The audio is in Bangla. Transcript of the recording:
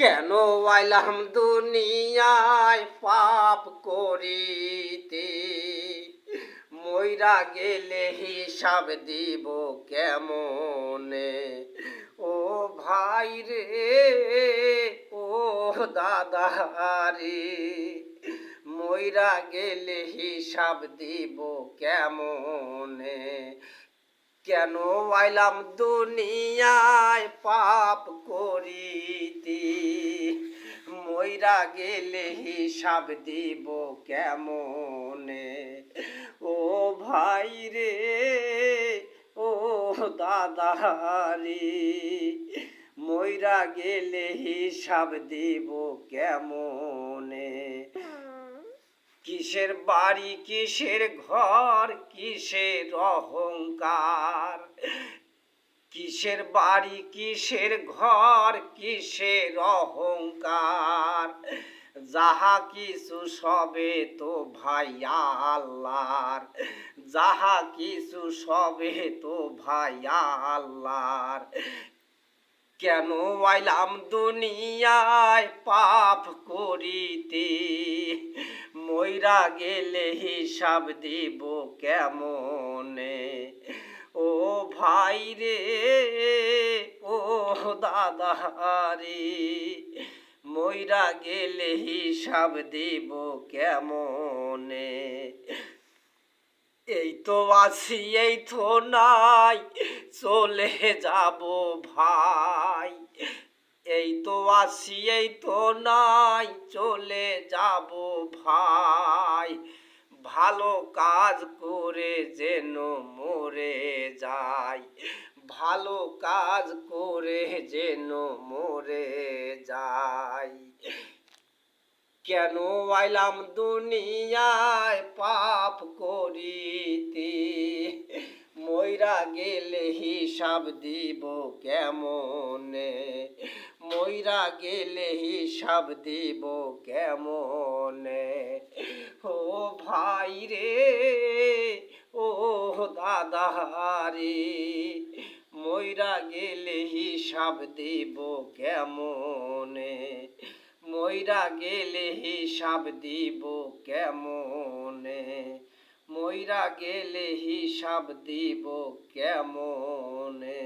কেন আইলাম দুনিয়ায় পাপ করিতে? মইরা গেলে হিসাব দিব কেমনে? ও ভাই রে, ও দাদা রে, মইরা গেলে হিসাব দিব কেমনে? কেন আইলাম দুনিয়ায় পাপ করিতে? মইরা গেলে হিসাব দিব কেমনে? ও ভাই রে, ও দাদা রে, মইরা গেলে হিসাব দিব কেমনে? কিসের বাড়ি, কিসের ঘর, কিসের অহংকার? কিসের বাড়ি, কিসের ঘর, কিসের অহংকার? যাহা কিছু সবে তো ভাই আল্লাহর। যাহা কিছু সবে তো ভাই আল্লাহর। কেন আইলাম দুনিয়ায় পাপ করিতে? মইরা গেলে হিসাব দিব কেমনে? ও ভাই রে, ও দাদা রে, মইরা গেলে হিসাব দিব কেমনে? এই তো আছি, এই তো নাই, চলে যাব ভাই। এই তো আছি, এই তো নাই, চলে যাব ভাই। ভালো কাজ করে যেন মরে যাই। ভালো কাজ করে যেন মরে যাই। কেন আইলাম দুনিয়ায় পাপ করিতে? মইরা গেলে হিসাব দিব কেমনে? মইরা গেলে হিসাব দিব কেমনে? ও ভাই রে, ও দাদা রে মইরা গেলে হিসাব দিব কেমনে? মইরা গেলে হিসাব দিব কেমনে? মইরা গেলে হিসাব দিব কেমনে?